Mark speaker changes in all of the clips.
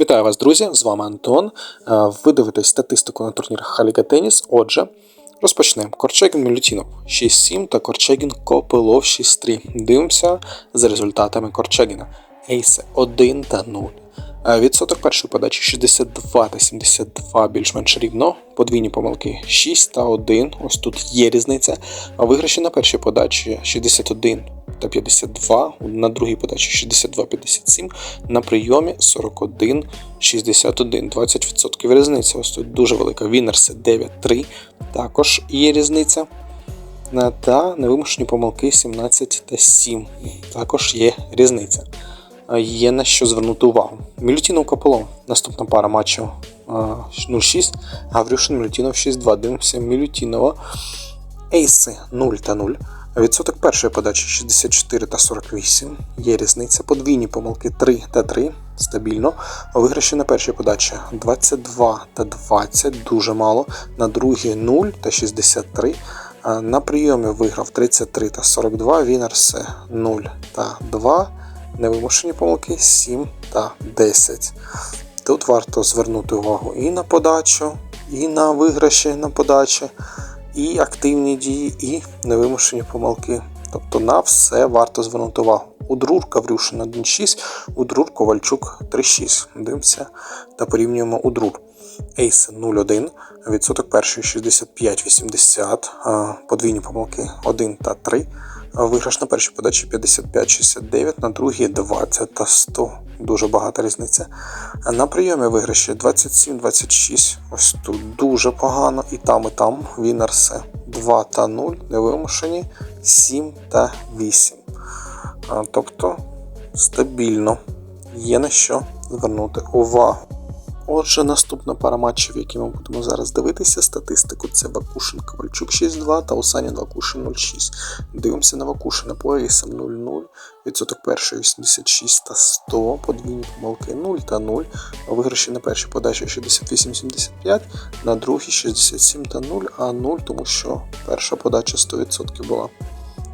Speaker 1: Вітаю вас, друзі! З вами Антон. Е, Ви дивитесь статистику на турнірах Халіга Теніс. Отже, розпочнемо. Корчегін Мілютінов 6-7 та Корчегін Копилов 6-3. Дивимося за результатами Корчегіна. Ейси 1 та 0. Е, Відсоток першої подачі 62 та 72 більш-менш рівно. Подвійні помилки 6 та 1. Ось тут є різниця. Виграші на першій подачі 61 та 52, на другій подачі 62-57, на прийомі 41-61, 20% різниця. Ось тут дуже велика. Вінерси 9-3, також є різниця. Та невимушені помилки 17 та 7. Також є різниця. Є на що звернути увагу. Мілютінов Каполов. Наступна пара матчів а, 0-6. Гаврюшин Мілютінов 6-2. Дивимося Мілютінова. Ейси 0 та 0. Відсоток першої подачі 64 та 48. Є різниця. Подвійні помилки 3 та 3. Стабільно. Виграші на першій подачі 22 та 20. Дуже мало. На другій 0 та 63. На прийомі виграв 33 та 42. Вінерси 0 та 2. Невимушені помилки 7 та 10. Тут варто звернути увагу і на подачу, і на виграші на подачі, і активні дії, і невимушені помилки. Тобто на все варто звернути увагу. Удрур Каврюшин 1.6, Удрур Ковальчук 3.6. Дивимося та порівнюємо Удрур. Ейс 0.1, відсоток перший 65-80, подвійні помилки 1 та 3. Виграш на першій подачі 55-69, на другій 20 та 100. Дуже багата різниця. На прийомі виграші 27-26. Ось тут дуже погано. І там, і там. Вінерси 2 та 0, невимушені 7 та 8. А, Тобто стабільно. Є на що звернути увагу. Отже, наступна пара матчів, які ми будемо зараз дивитися, статистику це Вакушин Ковальчук 6-2 та Усанін Вакушин 0-6. Дивимося на Вакушина по ейсам 0-0, відсоток першої 86 та 100, подвійні помилки 0 та 0, виграші на першій подачі 68-75, на другій 67 та 0, а 0, тому що перша подача 100% була.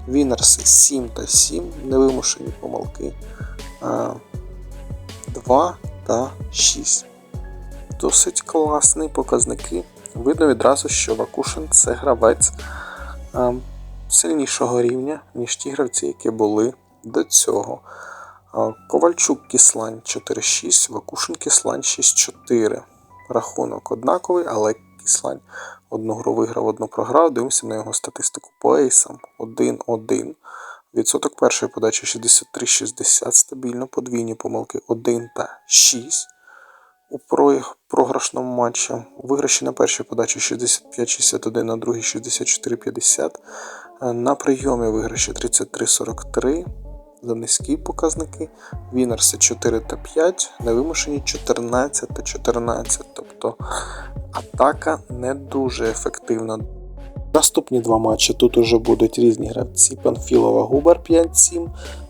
Speaker 1: Вінерси 7 та 7, невимушені помилки 2 та 6 досить класні показники. Видно відразу, що Вакушин це гравець а, сильнішого рівня, ніж ті гравці, які були до цього. Ковальчук Кіслань 4-6, Вакушин Кіслань 6-4. Рахунок однаковий, але Кіслань одну гру виграв, одну програв. Дивимося на його статистику по ейсам 1-1. Відсоток першої подачі 63-60 стабільно, подвійні помилки 1 та 6 у про- програшному матчі. Виграші на першій подачі 65-61, на другій 64-50. Е, На прийомі виграші 33-43. За низькі показники. Вінерси 4 та 5, невимушені 14 та 14. Тобто атака не дуже ефективна. Наступні два матчі тут уже будуть різні гравці. Панфілова Губар 5-7,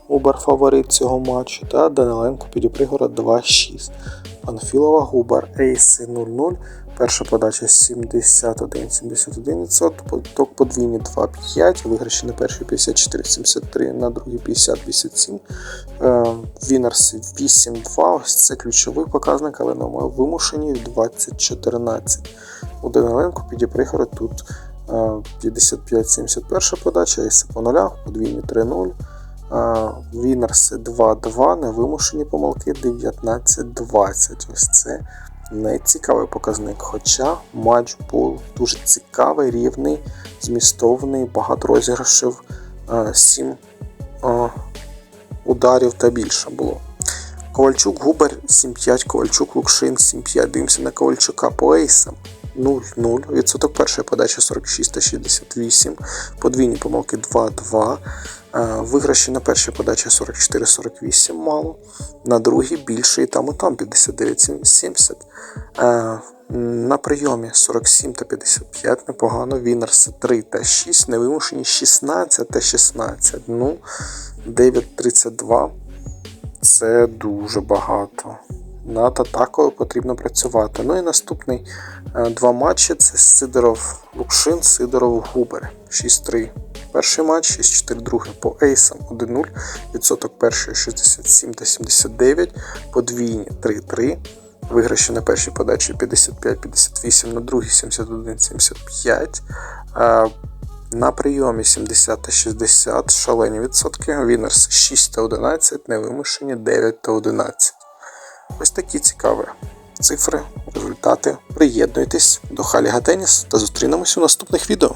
Speaker 1: Губар фаворит цього матчу, та Даниленко Підіпригород 2-6. Панфілова Губар Ейси 0-0. Перша подача 71-71%, поток подвійні 2-5, виграші на першій 54-73, на другій 50-57. Е, Вінерси 8-2, ось це ключовий показник, але на вимушені 20-14. У Даниленко Підіпригород тут е, 55-71 подача, Ейси по нулях, подвійні 3-0. Вінерси 2-2, невимушені помилки 19-20. Ось це нецікавий показник. Хоча матч був дуже цікавий, рівний, змістовний, багато розіграшів, 7 ударів та більше було. Ковальчук Губер 7-5, Ковальчук Лукшин 7-5. Дивимося на Ковальчука по ейсам. 0-0. Відсоток першої подачі 46 та 68. Подвійні помилки 2-2. Е, Виграші на першій подачі 44-48 мало. На другій більше і там і там 59-70. Е, На прийомі 47 та 55 непогано. Вінерси 3 та 6. Невимушені 16 та 16. Ну, 9-32 це дуже багато. Над атакою потрібно працювати. Ну і наступний е, два матчі це Сидоров Лукшин, Сидоров Губер 6-3. Перший матч 6-4 другий по ейсам 1-0. Відсоток першої 67 та 79, подвійні 3-3. Виграші на першій подачі 55-58, на другій 71-75. Е, На прийомі 70 та 60, шалені відсотки. Вінерс 6 та 11, невимушені 9 та 11. Ось такі цікаві цифри, результати. Приєднуйтесь до Халіга Теніс та зустрінемось у наступних відео.